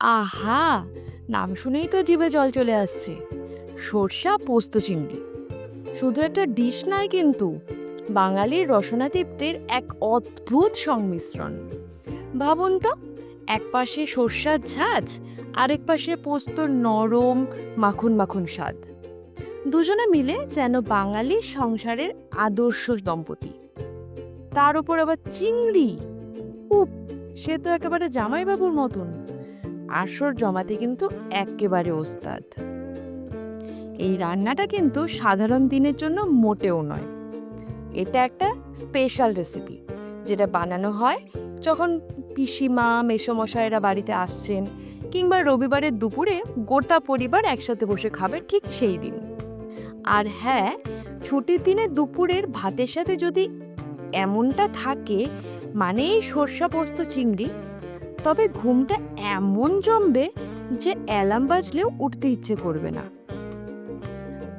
আহা, নাম শুনেই তো জিভে জল চলে আসছে। সর্ষা, পোস্ত, চিংড়ি। শুধু একটা ডিশ নয় কিন্তু, বাঙালির রসনাতৃপ্তির এক অদ্ভুত সংমিশ্রণ। ভাবুন তো, এক পাশে সর্ষার ঝাঁজ, আরেক পাশে পোস্ত নরম, মাখন মাখন স্বাদ। দুজনে মিলে যেন বাঙালি সংসারের আদর্শ দম্পতি। তার উপর আবার চিংড়ি? উপ সে তো একেবারে জামাইবাবুর মতন। আসর জমাতে কিন্তু একেবারে ওস্তাদ। এই রান্নাটা কিন্তু সাধারণ দিনের জন্য মোটেও নয়। এটা একটা স্পেশাল রেসিপি যেটা বানানো হয় যখন পিসিমা মেসোমশাইরা বাড়িতে আসছেন কিংবা রবিবারের দুপুরে গোটা পরিবার একসাথে বসে খাবে ঠিক সেই দিন। আর হ্যাঁ ছুটির দিনে দুপুরের ভাতের সাথে যদি এমনটা থাকে মানে এই সর্ষা পোস্ত চিংড়ি তবে ঘুমটা এমন জমবে যে অ্যালার্ম বাজলেও উঠতে ইচ্ছে করবে না।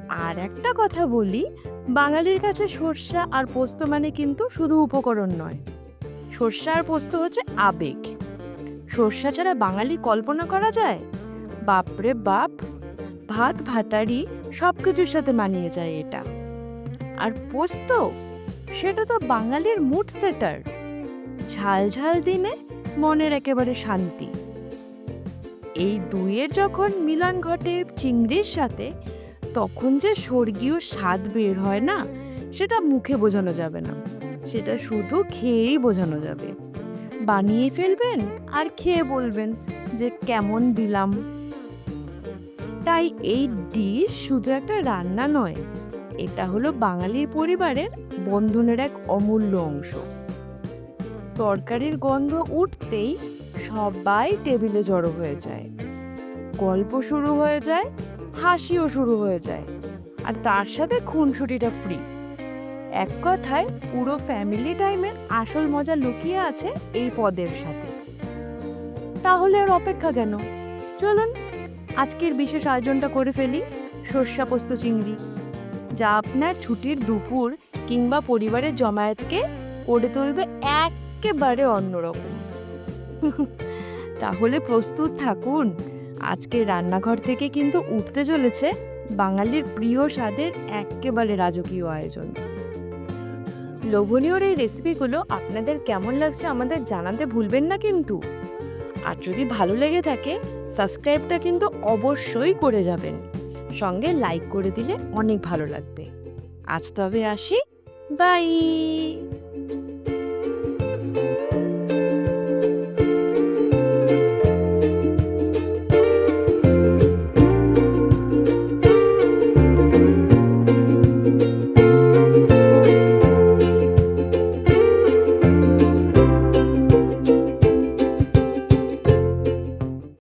আর একটা কথা বলি, বাঙালির কাছে সর্ষা আর পোস্ত মানে কিন্তু শুধু উপকরণ নয়। সর্ষা আর পোস্ত হচ্ছে আবেগ। সর্ষা ছাড়া বাঙালি কল্পনা করা যায়? বাপরে বাপ! ভাত ভাতারি সব কিছুর সাথে মানিয়ে যায় এটা। আর পোস্ত? সেটা তো বাঙালির মুড সেটার ঝাল ঝাল দিনে মনের একেবারে শান্তি। এই দুইয়ের যখন মিলন ঘটে চিংড়ির সাথে, তখন যে স্বর্গীয় স্বাদ বের হয় না, সেটা মুখে বোঝানো যাবে না। সেটা শুধু খেয়েই বোঝানো যাবে। বানিয়ে ফেলবেন আর খেয়ে বলবেন যে কেমন দিলাম। তাই এই ডিশ শুধু একটা রান্না নয়, এটা হলো বাঙালির পরিবারের বন্ধনের এক অমূল্য অংশ। তরকারির গন্ধ উঠতেই সবাই টেবিলে জড়ো হয়ে যায়। গল্প শুরু হয়ে যায়, হাসিও শুরু হয়ে যায়, আর তার সাথে খুনসুটিটা ফ্রি এক কথায়, পুরো ফ্যামিলি টাইমের আসল মজা লুকিয়ে আছে এই পদের সাথে। তাহলে আর অপেক্ষা কেন? চলুন, আজকের বিশেষ আয়োজনটা করে ফেলি, সর্ষা পোস্ত চিংড়ি। যা আপনার ছুটির দুপুর কিংবা পরিবারের জমায়েতকে করে তুলবে একেবারে অন্যরকম। তাহলে প্রস্তুত থাকুন। আজকের রান্নাঘর থেকে কিন্তু উঠতে চলেছে বাঙালির প্রিয় স্বাদের একেবারে রাজকীয় আয়োজন। লোভনীয় এই রেসিপিগুলো আপনাদের কেমন লাগছে আমাদের জানাতে ভুলবেন না কিন্তু। আর যদি ভালো লেগে থাকে সাবস্ক্রাইবটা কিন্তু অবশ্যই করে যাবেন। সঙ্গে লাইক করে দিলে অনেক ভালো লাগবে। আজ তবে আসি। বাই